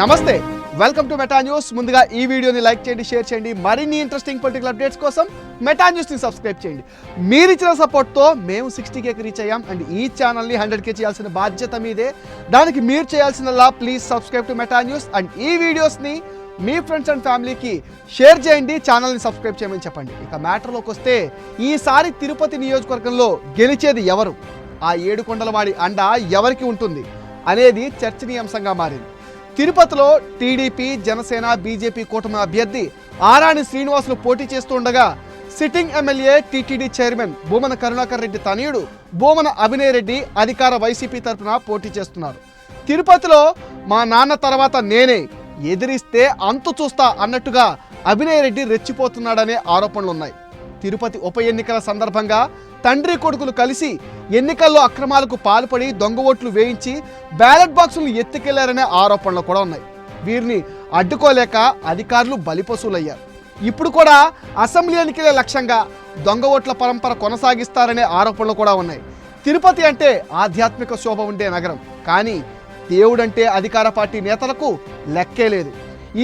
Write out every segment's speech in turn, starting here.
నమస్తే. Welcome to Meta news ముందుగా ఈ వీడియోని లైక్ చేయండి షేర్ చేయండి. మరిన్ని ఇంట్రెస్టింగ్ పొలిటికల్ అప్డేట్స్ కోసం మెటా న్యూస్ని సబ్స్క్రైబ్ చేయండి. మీరు ఇచ్చిన సపోర్ట్తో మేము సిక్స్టీ కేకి రీచ్ అయ్యాం. అండ్ ఈ ఛానల్ని హండ్రెడ్ కే చేయాల్సిన బాధ్యత మీదే. దానికి మీరు చేయాల్సినలా please subscribe to Meta news and ఈ వీడియోస్ని మీ ఫ్రెండ్స్ అండ్ ఫ్యామిలీకి షేర్ చేయండి ఛానల్ని సబ్స్క్రైబ్ చేయమని చెప్పండి. ఇక మ్యాటర్లోకి వస్తే ఈసారి తిరుపతి నియోజకవర్గంలో గెలిచేది ఎవరు? ఆ ఏడుకొండలవాడి అండ ఎవరికి ఉంటుంది? అనేది చర్చనీయాంశంగా మారింది. తిరుపతిలో టీడీపీ జనసేన బీజేపీ కూటమి అభ్యర్థి ఆరాణి శ్రీనివాసులు పోటీ చేస్తుండగా sitting MLA TTD chairman Bhumana Karunakar Reddy తనయుడు భూమన అభినయ్ రెడ్డి అధికార వైసీపీ తరఫున పోటీ చేస్తున్నారు. తిరుపతిలో మా నాన్న తర్వాత నేనే ఎదిరిస్తే అంతు చూస్తా అన్నట్టుగా అభినయ్ రెడ్డి రెచ్చిపోతున్నాడనే ఆరోపణలు ఉన్నాయి తిరుపతి ఉప ఎన్నికల సందర్భంగా తండ్రి కొడుకులు కలిసి ఎన్నికల్లో అక్రమాలకు పాల్పడి దొంగ ఓట్లు వేయించి బ్యాలెట్ బాక్సులు ఎత్తుకెళ్ళారనే ఆరోపణలు కూడా ఉన్నాయి. వీరిని అడ్డుకోలేక అధికారులు బలిపశువులయ్యారు ఇప్పుడు కూడా అసెంబ్లీ ఎన్నికలే లక్ష్యంగా దొంగ ఓట్ల పరంపర కొనసాగిస్తారనే ఆరోపణలు కూడా ఉన్నాయి. తిరుపతి అంటే ఆధ్యాత్మిక శోభ ఉండే నగరం. కానీ దేవుడంటే అధికార పార్టీ నేతలకు లెక్కే లేదు.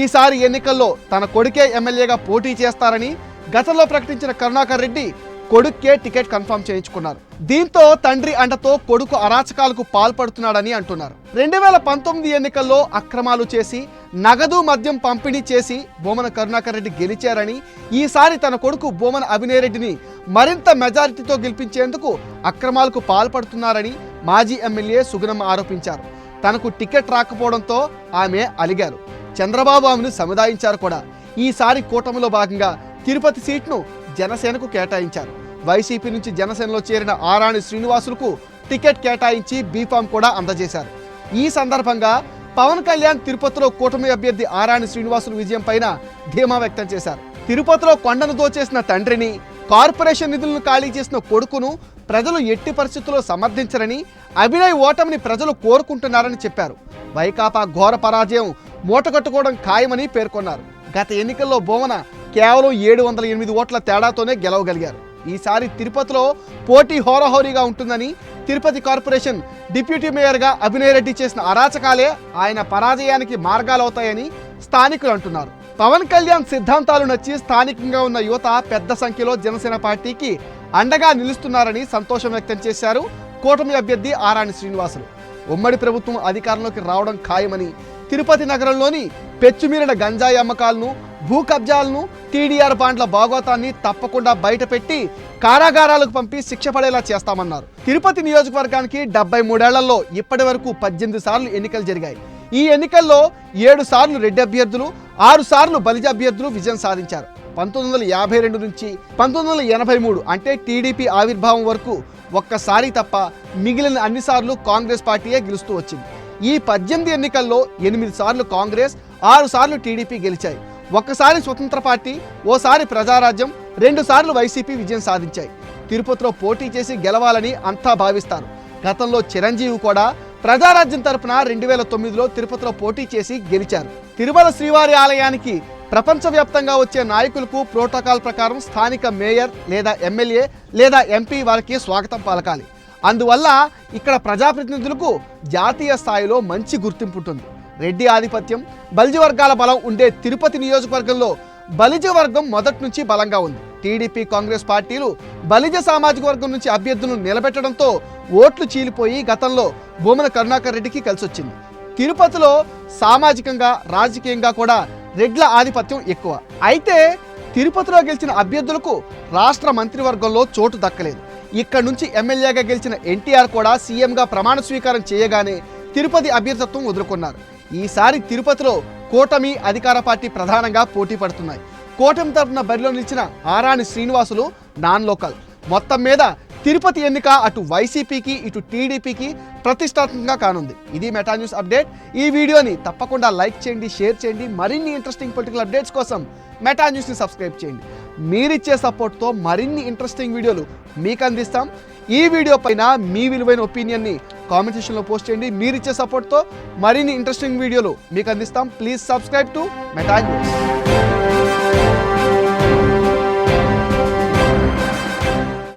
ఈసారి ఎన్నికల్లో తన కొడుకే ఎమ్మెల్యేగా పోటీ చేస్తారని గతంలో ప్రకటించిన కరుణాకర్ రెడ్డి కొడుక్కే టికెట్ కన్ఫర్మ్ చేయించుకున్నారు. దీంతో తండ్రి అండతో కొడుకు అరాచకాలకు పాల్పడుతున్నాడని అంటున్నారు. రెండు వేల పంతొమ్మిది ఎన్నికల్లో అక్రమాలు చేసి నగదు మద్యం పంపిణీ చేసి బొమ్మన కరుణాకర్ రెడ్డి గెలిచారని ఈసారి తన కొడుకు బొమ్మన అభినయ్ రెడ్డిని మరింత మెజారిటీతో గెలిపించేందుకు అక్రమాలకు పాల్పడుతున్నారని మాజీ ఎమ్మెల్యే సుగుణమ్మ ఆరోపించారు. తనకు టికెట్ రాకపోవడంతో ఆమె అలిగారు. చంద్రబాబు ఆమెను సముదాయించారు కూడా. ఈసారి కూటమిలో భాగంగా తిరుపతి సీట్ను జనసేనకు కేటాయించారు. వైసీపీ నుంచి జనసేనలో చేరిన ఆరాణి శ్రీనివాసులకు టికెట్ కేటాయించి బీఫామ్ కూడా అందజేశారు. ఈ సందర్భంగా పవన్ కళ్యాణ్ తిరుపతిలో కూటమి అభ్యర్థి ఆరాణి శ్రీనివాసుల విజయం పైన ధీమా వ్యక్తం చేశారు. తిరుపతిలో కొండను దోచేసిన తండ్రిని కార్పొరేషన్ నిధులను ఖాళీ చేసిన కొడుకును ప్రజలు ఎట్టి పరిస్థితుల్లో సమర్థించరని అభినయ్ ఓటమిని ప్రజలు కోరుకుంటున్నారని చెప్పారు. వైకాపా ఘోర పరాజయం మూటగట్టుకోవడం ఖాయమని పేర్కొన్నారు. గత ఎన్నికల్లో భువన కేవలం ఏడు వందల ఎనిమిది ఓట్ల తేడాతోనే గెలవగలిగారు. ఈసారి తిరుపతిలో పోటీ హోరాహోరీగా ఉంటుందని తిరుపతి కార్పొరేషన్ డిప్యూటీ మేయర్గా అభినయ్ రెడ్డి చేసిన అరాచకాలే ఆయన పరాజయానికి మార్గాలవుతాయని స్థానికులు అంటున్నారు. పవన్ కళ్యాణ్ సిద్ధాంతాలు నచ్చి స్థానికంగా ఉన్న యువత పెద్ద సంఖ్యలో జనసేన పార్టీకి అండగా నిలుస్తున్నారని సంతోషం వ్యక్తం చేశారు కూటమి అభ్యర్థి ఆరాణి శ్రీనివాసులు. ఉమ్మడి ప్రభుత్వం అధికారంలోకి రావడం ఖాయమని తిరుపతి నగరంలోని పెచ్చుమీరిన గంజాయి అమ్మకాలను భూ కబ్జాలను టీడీఆర్ బాండ్ల భాగోతాన్ని తప్పకుండా బయటపెట్టి కారాగారాలకు పంపి శిక్ష పడేలా చేస్తామన్నారు. తిరుపతి నియోజకవర్గానికి డెబ్బై మూడేళ్ళలో ఇప్పటి వరకు పద్దెనిమిది సార్లు ఎన్నికలు జరిగాయి. ఈ ఎన్నికల్లో ఏడు సార్లు రెడ్డి అభ్యర్థులు ఆరు సార్లు బలిజ అభ్యర్థులు విజయం సాధించారు. పంతొమ్మిది వందల యాభై రెండు నుంచి పంతొమ్మిది వందల ఎనభై మూడు అంటే టీడీపీ ఆవిర్భావం వరకు ఒక్కసారి తప్ప మిగిలిన అన్ని సార్లు కాంగ్రెస్ పార్టీయే గెలుస్తూ వచ్చింది. ఈ పద్దెనిమిది ఎన్నికల్లో ఎనిమిది సార్లు కాంగ్రెస్ ఆరు సార్లు టీడీపీ గెలిచాయి. ఒక్కసారి స్వతంత్ర పార్టీ ఓసారి ప్రజారాజ్యం రెండు సార్లు వైసీపీ విజయం సాధించాయి. తిరుపతిలో పోటీ చేసి గెలవాలని అంతా భావిస్తారు. గతంలో చిరంజీవి కూడా ప్రజారాజ్యం తరపున రెండు వేల తొమ్మిదిలో తిరుపతిలో పోటీ చేసి గెలిచారు. తిరుమల శ్రీవారి ఆలయానికి ప్రపంచవ్యాప్తంగా వచ్చే నాయకులకు ప్రోటోకాల్ ప్రకారం స్థానిక మేయర్ లేదా ఎమ్మెల్యే లేదా ఎంపీ వారికి స్వాగతం పలకాలి. అందువల్ల ఇక్కడ ప్రజాప్రతినిధులకు జాతీయ స్థాయిలో మంచి గుర్తింపు ఉంటుంది రెడ్డి ఆధిపత్యం బలిజ వర్గాల బలం ఉండే తిరుపతి నియోజకవర్గంలో బలిజ వర్గం మొదటి నుంచి బలంగా ఉంది. టీడీపీ కాంగ్రెస్ పార్టీలు బలిజ సామాజిక వర్గం నుంచి అభ్యర్థులను నిలబెట్టడంతో ఓట్లు చీలిపోయి గతంలో భూమన కరుణాకర్ రెడ్డికి కలిసొచ్చింది. తిరుపతిలో సామాజికంగా రాజకీయంగా కూడా రెడ్ల ఆధిపత్యం ఎక్కువ. అయితే తిరుపతిలో గెలిచిన అభ్యర్థులకు రాష్ట్ర మంత్రివర్గంలో చోటు దక్కలేదు. ఇక్కడ నుంచి ఎమ్మెల్యేగా గెలిచిన ఎన్టీఆర్ కూడా సీఎంగా ప్రమాణ స్వీకారం చేయగానే తిరుపతి అభ్యర్థత్వం వదులుకున్నారు. ఈసారి తిరుపతిలో కూటమి అధికార పార్టీ ప్రధానంగా పోటీ పడుతున్నాయి. కూటమి తరఫున బరిలో నిలిచిన ఆరాణి శ్రీనివాసులు నాన్ లోకల్. మొత్తం మీద తిరుపతి ఎన్నిక అటు వైసీపీకి ఇటు టీడీపీకి ప్రతిష్టాత్మకంగా కానుంది. ఇది మెటా న్యూస్ అప్డేట్. ఈ వీడియోని తప్పకుండా లైక్ చేయండి షేర్ చేయండి. మరిన్ని ఇంట్రెస్టింగ్ పొలిటికల్ అప్డేట్స్ కోసం మెటా న్యూస్ని సబ్స్క్రైబ్ చేయండి. మీరిచ్చే సపోర్ట్తో మరిన్ని ఇంట్రెస్టింగ్ వీడియోలు మీకు అందిస్తాం. ఈ వీడియో పైన మీ విలువైన ఒపీనియన్ని కామెంట్ సెక్షన్లో పోస్ట్ చేయండి. మీరిచ్చే సపోర్ట్తో మరిన్ని ఇంట్రెస్టింగ్ వీడియోలు మీకు అందిస్తాం. Please subscribe to Meta news